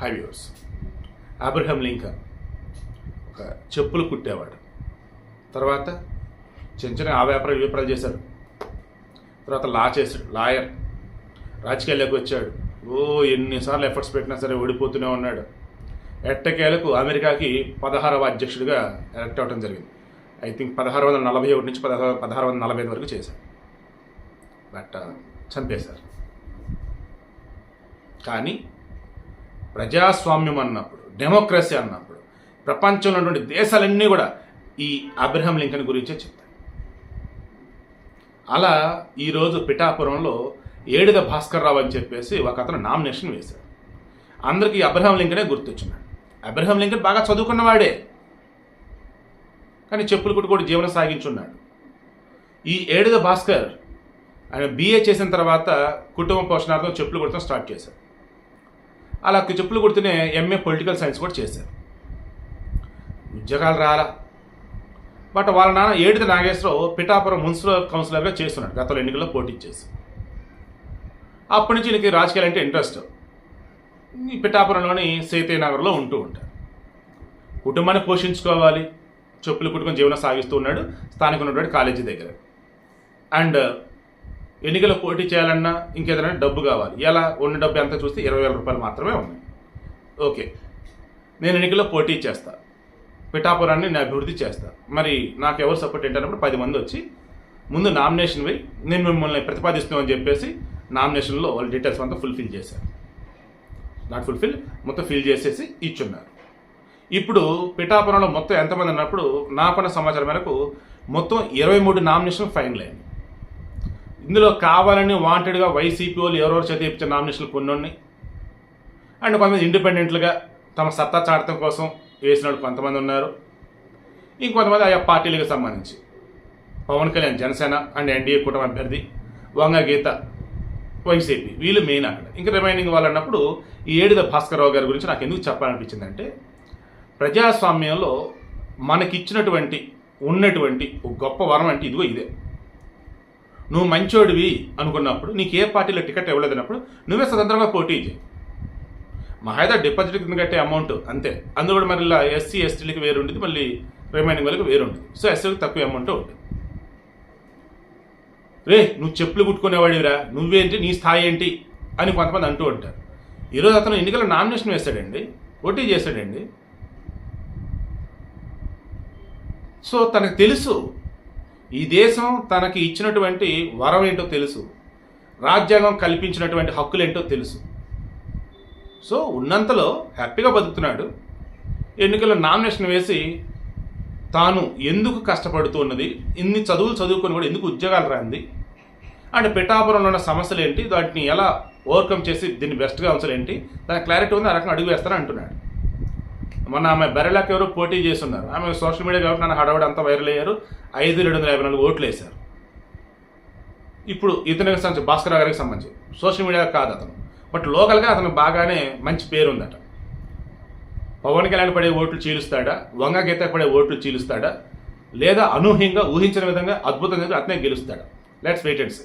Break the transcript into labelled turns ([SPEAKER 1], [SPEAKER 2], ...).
[SPEAKER 1] High viewers Abraham Lincoln ఒక చెప్పులు కుట్టేవాడు. తర్వాత చిన్న చిన్న ఆ వ్యాపారాలు వ్యాపారాలు చేశాడు. తర్వాత లా చేశాడు. లాయర్. రాజకీయాల్లోకి వచ్చాడు. ఓ ఎన్నిసార్లు ఎఫర్ట్స్ పెట్టినా సరే ఓడిపోతూనే ఉన్నాడు. ఎట్టకేలకు అమెరికాకి పదహారవ అధ్యక్షుడిగా ఎలక్ట్ అవ్వడం జరిగింది. ఐ థింక్ పదహారు వందల నలభై ఒకటి నుంచి పదహారు పదహారు వందల నలభై ఐదు వరకు చేశారు బట్ uh, చంపేశారు. కానీ ప్రజాస్వామ్యం అన్నప్పుడు డెమోక్రసీ అన్నప్పుడు ప్రపంచంలో ఉన్నటువంటి దేశాలన్నీ కూడా ఈ అబ్రహం లింకన్ గురించే చెప్తాయి. అలా ఈరోజు పిఠాపురంలో ఏడిద భాస్కర్ రావు అని చెప్పేసి ఒక అతను నామినేషన్ వేశాడు. అందరికీ అబ్రహం లింకనే గుర్తొచ్చినాడు అబ్రహం లింకన్ బాగా చదువుకున్నవాడే. కానీ చెప్పులు కూడా జీవనం సాగించున్నాడు. ఈ ఏడిద భాస్కర్ ఆయన బీఏ చేసిన తర్వాత కుటుంబ పోషణార్థం చెప్పులు కుడతాం స్టార్ట్ చేశారు అలా చెప్పులు కుడుతూనే ఎంఏ పొలిటికల్ సైన్స్ కూడా చేశారు. ఉద్యోగాలు రాలా. బట్ వాళ్ళ నాన్న ఏడిది నాగేశ్వరరావు పిఠాపురం మున్సిపల్ కౌన్సిలర్గా చేస్తున్నాడు. గతంలో ఎన్నికల్లో పోటీ చేసి. అప్పటి నుంచి నీకు రాజకీయాలు అంటే ఇంట్రెస్ట్. ఈ పిఠాపురంలోని సీతయ్య నగర్లో ఉంటూ ఉంటారు. కుటుంబాన్ని పోషించుకోవాలి. చెప్పులు కుట్టుకొని జీవనం సాగిస్తూ ఉన్నాడు. స్థానిక ఉన్నటువంటి కాలేజీ దగ్గర. అండ్ ఎన్నికలు పోటీ చేయాలన్నా ఇంకేదైనా డబ్బు కావాలి. ఎలా? ఉన్న డబ్బు ఎంత చూస్తే ఇరవై వేల రూపాయలు మాత్రమే ఉన్నాయి. ఓకే. నేను ఎన్నికల్లో పోటీ చేస్తా. పిఠాపురాన్ని నేను అభివృద్ధి చేస్తా. మరి నాకు ఎవరు సపోర్ట్ ఏంటన్నప్పుడు పది మంది వచ్చి ముందు నామినేషన్ పోయి నేను మిమ్మల్ని ప్రతిపాదిస్తున్నామని చెప్పేసి నామినేషన్లో వాళ్ళ డీటెయిల్స్ అంతా ఫుల్ఫిల్ చేశారు. నాట్ ఫుల్ఫిల్ మొత్తం ఫిల్ చేసేసి ఇచ్చున్నారు. ఇప్పుడు పిఠాపురంలో మొత్తం ఎంతమంది ఉన్నప్పుడు నాకున్న సమాచారం మేరకు మొత్తం ఇరవై మూడు నామినేషన్ ఫైనల్ అయింది ఇందులో కావాలని వాంటెడ్గా వైసీపీ వాళ్ళు ఎవరెవరు చేతి ఇచ్చిన నామినేషన్లు కొన్ని ఉన్నాయి అండ్ కొంతమంది ఇండిపెండెంట్లుగా తమ సత్తా చాటం కోసం వేసిన వాళ్ళు కొంతమంది ఉన్నారు. ఇంకొంతమంది ఆయా పార్టీలకు సంబంధించి. పవన్ కళ్యాణ్ జనసేన అండ్ ఎన్డీఏ కూటమి అభ్యర్థి వంగ గీత వైసీపీ వీళ్ళు మెయిన్ అక్కడ. ఇంకా రిమైనింగ్ వాళ్ళు అన్నప్పుడు ఈ ఏడిద భాస్కర్రావు గారి గురించి నాకు ఎందుకు చెప్పాలనిపించిందంటే ప్రజాస్వామ్యంలో మనకిచ్చినటువంటి ఉన్నటువంటి ఒక గొప్ప వరం అంటే ఇదిగో ఇదే. నువ్వు మంచోడివి అనుకున్నప్పుడు నీకు ఏ పార్టీలో టికెట్ ఇవ్వలేదన్నప్పుడు నువ్వే స్వతంత్రంగా పోటీ చేయి మహాయిదా డిపాజిట్ కింద కట్టే అమౌంట్? అంతే. అందులో కూడా మరి ఎస్సీ ఎస్టీలకి వేరు ఉంటుంది మళ్ళీ రిమైనింగ్ వాళ్ళకి వేరు ఉంటుంది సో ఎస్సీలకు తక్కువ అమౌంట్ ఉంటుంది. రే నువ్వు చెప్పులు కుట్టుకునేవాడివిరా? నువ్వేంటి? నీ స్థాయి ఏంటి? అని కొంతమంది అంటూ ఉంటారు. ఈరోజు అతను ఎన్నికల నామినేషన్ వేశాడండి పోటీ చేశాడండి. సో తనకు తెలుసు ఈ దేశం తనకి ఇచ్చినటువంటి వరం ఏంటో తెలుసు. రాజ్యాంగం కల్పించినటువంటి హక్కులేంటో తెలుసు. సో ఉన్నంతలో హ్యాపీగా బతుకుతున్నాడు. ఎన్నికల్లో నామినేషన్ వేసి తాను ఎందుకు కష్టపడుతూ ఉన్నది ఇన్ని చదువులు చదువుకొని కూడా ఎందుకు ఉద్యోగాలు రాంది అండ్ పిఠాపురంలో ఉన్న సమస్యలు ఏంటి వాటిని ఎలా ఓవర్కమ్ చేసి దీన్ని బెస్ట్గా ఉంచాలేంటి దాని క్లారిటీ ఉంది ఆ రకంగా అడుగు వేస్తారని అంటున్నాడు. మొన్న ఆమె బెరలాకి ఎవరు పోటీ చేస్తున్నారు. ఆమె సోషల్ మీడియా కాబట్టి నన్ను హడవడి అంతా వైరల్ అయ్యారు. ఐదు రెండు వందల యాభై నాలుగు ఓట్లు వేశారు. ఇప్పుడు ఇతనికి సంబంధించి భాస్కర్ గారికి సంబంధించి. సోషల్ మీడియా కాదు అతను. బట్ లోకల్గా అతను బాగానే మంచి పేరు ఉందట. పవన్ కళ్యాణ్ పడే ఓట్లు చీలుస్తాడా? వంగ గీత పడే ఓట్లు చీలుస్తాడా? లేదా అనూహ్యంగా ఊహించిన విధంగా అద్భుతంగా అతనే గెలుస్తాడా? Let's wait and see